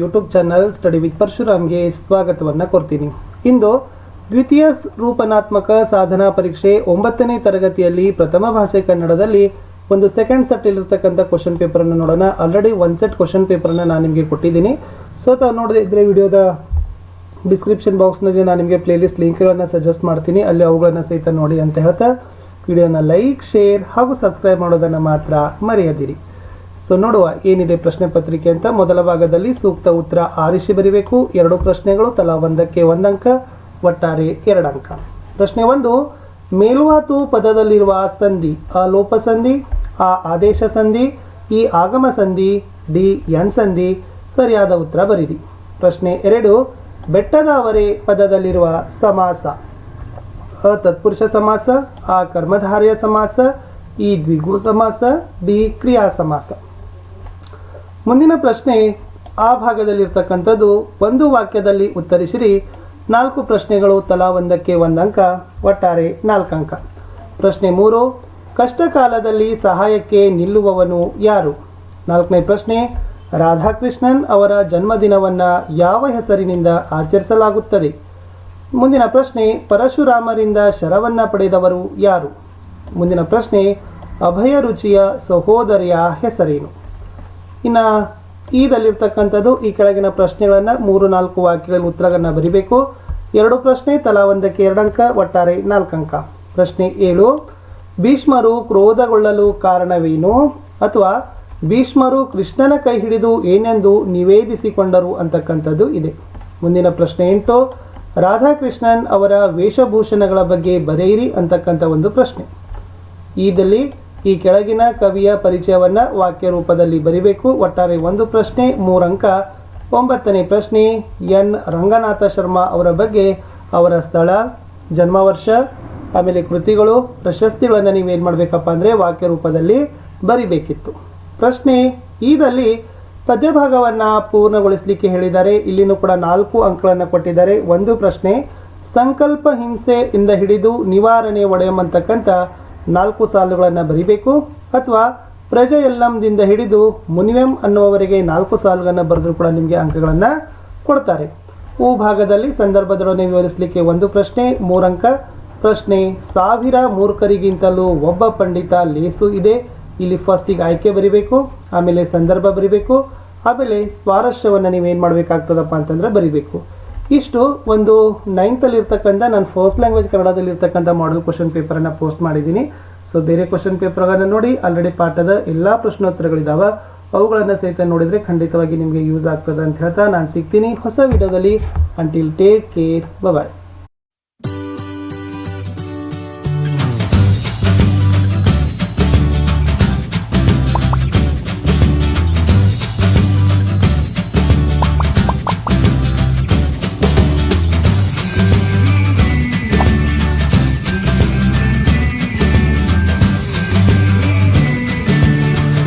YouTube channel study with ಪರಶುರಾಮ್ಗೆ ಸ್ವಾಗತವನ್ನು ಕೊಡ್ತೀನಿ ಇಂದು ದ್ವಿತೀಯ ರೂಪನಾತ್ಮಕ ಸಾಧನಾ ಪರೀಕ್ಷೆ ಒಂಬತ್ತನೇ ತರಗತಿಯಲ್ಲಿ ಪ್ರಥಮ ಭಾಷೆ ಕನ್ನಡದಲ್ಲಿ ಒಂದು ಸೆಕೆಂಡ್ ಸೆಟ್ ಇಲ್ಲಿರ್ತಕ್ಕಂಥ ಕ್ವಶನ್ ಪೇಪರನ್ನು ನೋಡೋಣ. ಆಲ್ರೆಡಿ ಒನ್ ಸೆಟ್ ಕ್ವಶನ್ ಪೇಪರನ್ನು ನಾನು ನಿಮಗೆ ಕೊಟ್ಟಿದ್ದೀನಿ. ಸೊ ತಾವು ನೋಡದೇ ಇದ್ರೆ ವಿಡಿಯೋದ ಡಿಸ್ಕ್ರಿಪ್ಷನ್ ಬಾಕ್ಸ್ನಲ್ಲಿ ನಾನು ನಿಮಗೆ ಪ್ಲೇಲಿಸ್ಟ್ ಲಿಂಕ್ಗಳನ್ನು ಸಜೆಸ್ಟ್ ಮಾಡ್ತೀನಿ. ಅಲ್ಲಿ ಅವುಗಳನ್ನು ಸಹಿತ ನೋಡಿ ಅಂತ ಹೇಳ್ತಾ, ವಿಡಿಯೋನ ಲೈಕ್ ಶೇರ್ ಹಾಗೂ ಸಬ್ಸ್ಕ್ರೈಬ್ ಮಾಡೋದನ್ನು ಮಾತ್ರ ಮರೆಯದಿರಿ. ಸೊ ನೋಡುವ ಏನಿದೆ ಪ್ರಶ್ನೆ ಪತ್ರಿಕೆ ಅಂತ. ಮೊದಲ ಭಾಗದಲ್ಲಿ ಸೂಕ್ತ ಉತ್ತರ ಆರಿಸಿ ಬರೀಬೇಕು. ಎರಡು ಪ್ರಶ್ನೆಗಳು, ತಲಾ ಒಂದಕ್ಕೆ ಒಂದಂಕ ಒಟ್ಟಾರೆ ಎರಡಂಕ ಪ್ರಶ್ನೆ ಒಂದು, ಮೇಲ್ವಾತು ಪದದಲ್ಲಿರುವ ಸಂಧಿ, ಆ ಲೋಪ ಸಂಧಿ, ಆ ಆದೇಶ ಸಂಧಿ, ಈ ಆಗಮ ಸಂಧಿ, ಡಿ ಎನ್ ಸಂಧಿ, ಸರಿಯಾದ ಉತ್ತರ ಬರೀರಿ. ಪ್ರಶ್ನೆ ಎರಡು ಬೆಟ್ಟದ ಅವರೆ ಪದದಲ್ಲಿರುವ ಸಮಾಸ, ಅ ತತ್ಪುರುಷ ಸಮಾಸ, ಆ ಕರ್ಮಧಾರ್ಯ ಸಮಾಸ, ಈ ದ್ವಿಗು ಸಮಾಸ, ಡಿ ಕ್ರಿಯಾ ಸಮಾಸ. ಮುಂದಿನ ಪ್ರಶ್ನೆ ಆ ಭಾಗದಲ್ಲಿರ್ತಕ್ಕಂಥದ್ದು ಒಂದು ವಾಕ್ಯದಲ್ಲಿ ಉತ್ತರಿಸಿರಿ. ನಾಲ್ಕು ಪ್ರಶ್ನೆಗಳು ತಲಾ ಒಂದಕ್ಕೆ ಅಂಕ, ಒಟ್ಟಾರೆ ನಾಲ್ಕು ಅಂಕ. ಪ್ರಶ್ನೆ ಮೂರು, ಕಷ್ಟಕಾಲದಲ್ಲಿ ಸಹಾಯಕ್ಕೆ ನಿಲ್ಲುವವನು ಯಾರು? ನಾಲ್ಕನೇ ಪ್ರಶ್ನೆ, ರಾಧಾಕೃಷ್ಣನ್ ಅವರ ಜನ್ಮದಿನವನ್ನು ಯಾವ ಹೆಸರಿನಿಂದ ಆಚರಿಸಲಾಗುತ್ತದೆ? ಮುಂದಿನ ಪ್ರಶ್ನೆ, ಪರಶುರಾಮರಿಂದ ಶರವನ್ನ ಪಡೆದವರು ಯಾರು? ಮುಂದಿನ ಪ್ರಶ್ನೆ ಅಭಯ ರುಚಿಯ ಸಹೋದರಿಯ ಹೆಸರೇನು? ಇನ್ನು ಈದಲ್ಲಿರ್ತಕ್ಕಂಥದ್ದು ಈ ಕೆಳಗಿನ ಪ್ರಶ್ನೆಗಳನ್ನು ಮೂರು, ನಾಲ್ಕು ವಾಕ್ಯಗಳಲ್ಲಿ ಉತ್ತರಗಳನ್ನು ಬರಿಬೇಕು. ಎರಡು ಪ್ರಶ್ನೆ, ತಲಾ ಒಂದಕ್ಕೆ ಎರಡಂಕ ಒಟ್ಟಾರೆ ಅಂಕ. ಪ್ರಶ್ನೆ ಏಳು, ಭೀಷ್ಮರು ಕ್ರೋಧಗೊಳ್ಳಲು ಕಾರಣವೇನು? ಅಥವಾ ಭೀಷ್ಮರು ಕೃಷ್ಣನ ಕೈ ಹಿಡಿದು ಏನೆಂದು ನಿವೇದಿಸಿಕೊಂಡರು ಅಂತಕ್ಕಂಥದ್ದು ಇದೆ. ಮುಂದಿನ ಪ್ರಶ್ನೆ ಎಂಟು, ರಾಧಾಕೃಷ್ಣನ್ ಅವರ ವೇಷಭೂಷಣಗಳ ಬಗ್ಗೆ ಬರೆಯಿರಿ ಅಂತಕ್ಕಂಥ ಒಂದು ಪ್ರಶ್ನೆ. ಈದಲ್ಲಿ ಈ ಕೆಳಗಿನ ಕವಿಯ ಪರಿಚಯವನ್ನು ವಾಕ್ಯ ರೂಪದಲ್ಲಿ ಬರಿಬೇಕು. ಒಟ್ಟಾರೆ ಒಂದು ಪ್ರಶ್ನೆ, ಮೂರಂಕ. ಒಂಬತ್ತನೇ ಪ್ರಶ್ನೆ, ಎನ್. ರಂಗನಾಥ ಶರ್ಮಾ ಅವರ ಬಗ್ಗೆ, ಅವರ ಸ್ಥಳ, ಜನ್ಮವರ್ಷ, ಆಮೇಲೆ ಕೃತಿಗಳು, ಪ್ರಶಸ್ತಿಗಳನ್ನು ನೀವೇನು ಮಾಡಬೇಕಪ್ಪ ಅಂದರೆ ವಾಕ್ಯ ರೂಪದಲ್ಲಿ ಬರಿಬೇಕಿತ್ತು. ಪ್ರಶ್ನೆ, ಈದಲ್ಲಿ ಪದ್ಯಭಾಗವನ್ನು ಪೂರ್ಣಗೊಳಿಸಲಿಕ್ಕೆ ಹೇಳಿದ್ದಾರೆ. ಇಲ್ಲಿನೂ ಕೂಡ ನಾಲ್ಕು ಅಂಕಗಳನ್ನು ಕೊಟ್ಟಿದ್ದಾರೆ. ಒಂದು ಪ್ರಶ್ನೆ, ಸಂಕಲ್ಪ ಹಿಂಸೆಯಿಂದ ಹಿಡಿದು ನಿವಾರಣೆ ಒಡೆಯಂ ಅಂತಕ್ಕಂಥ ನಾಲ್ಕು ಸಾಲುಗಳನ್ನು ಬರಿಬೇಕು ಅಥವಾ ಪ್ರಜೆ ಎಲ್ಲಂದಿಂದ ಹಿಡಿದು ಮುನಿವೆಂ ಅನ್ನುವವರೆಗೆ ನಾಲ್ಕು ಸಾಲುಗಳನ್ನು ಬರೆದರೂ ಕೂಡ ನಿಮಗೆ ಅಂಕಗಳನ್ನು ಕೊಡ್ತಾರೆ. ಹೂ ಭಾಗದಲ್ಲಿ ಸಂದರ್ಭದೊಡನೆ ವಿವರಿಸಲಿಕ್ಕೆ ಒಂದು ಪ್ರಶ್ನೆ, ಮೂರಂಕ. ಪ್ರಶ್ನೆ, ಸಾವಿರ ಮೂರ್ಖರಿಗಿಂತಲೂ ಒಬ್ಬ ಪಂಡಿತ ಲೇಸು ಇದೆ. ಇಲ್ಲಿ ಫಸ್ಟಿಗೆ ಆಯ್ಕೆ ಬರಿಬೇಕು, ಆಮೇಲೆ ಸಂದರ್ಭ ಬರಿಬೇಕು, ಆಮೇಲೆ ಸ್ವಾರಸ್ಯವನ್ನು ನೀವೇನು ಮಾಡಬೇಕಾಗ್ತದಪ್ಪ ಅಂತಂದ್ರೆ ಬರಿಬೇಕು. ಇಷ್ಟು ಒಂದು ನೈನ್ತಲ್ಲಿ ಇರ್ತಕ್ಕಂಥ ನಾನು ಫಸ್ಟ್ ಲ್ಯಾಂಗ್ವೇಜ್ ಕನ್ನಡದಲ್ಲಿ ಇರ್ತಕ್ಕಂಥ ಮಾಡಲ್ ಕ್ವಶನ್ ಪೇಪರನ್ನು ಪೋಸ್ಟ್ ಮಾಡಿದ್ದೀನಿ. ಸೊ ಬೇರೆ ಕ್ವಶನ್ ಪೇಪರ್ಗಳನ್ನು ನೋಡಿ ಆಲ್ರೆಡಿ ಪಾಠದ ಎಲ್ಲ ಪ್ರಶ್ನೋತ್ತರಗಳಿದ್ದಾವೆ ಅವುಗಳನ್ನು ಸಹಿತ ನೋಡಿದರೆ ಖಂಡಿತವಾಗಿ ನಿಮಗೆ ಯೂಸ್ ಆಗ್ತದೆ ಅಂತ ಹೇಳ್ತಾ ನಾನು ಸಿಗ್ತೀನಿ. ಹೊಸ ವಿಡಿಯೋದಲ್ಲಿ ಅಂಟಿಲ್ ಟೇಕ್ ಕೇರ್ ಬಾಯ್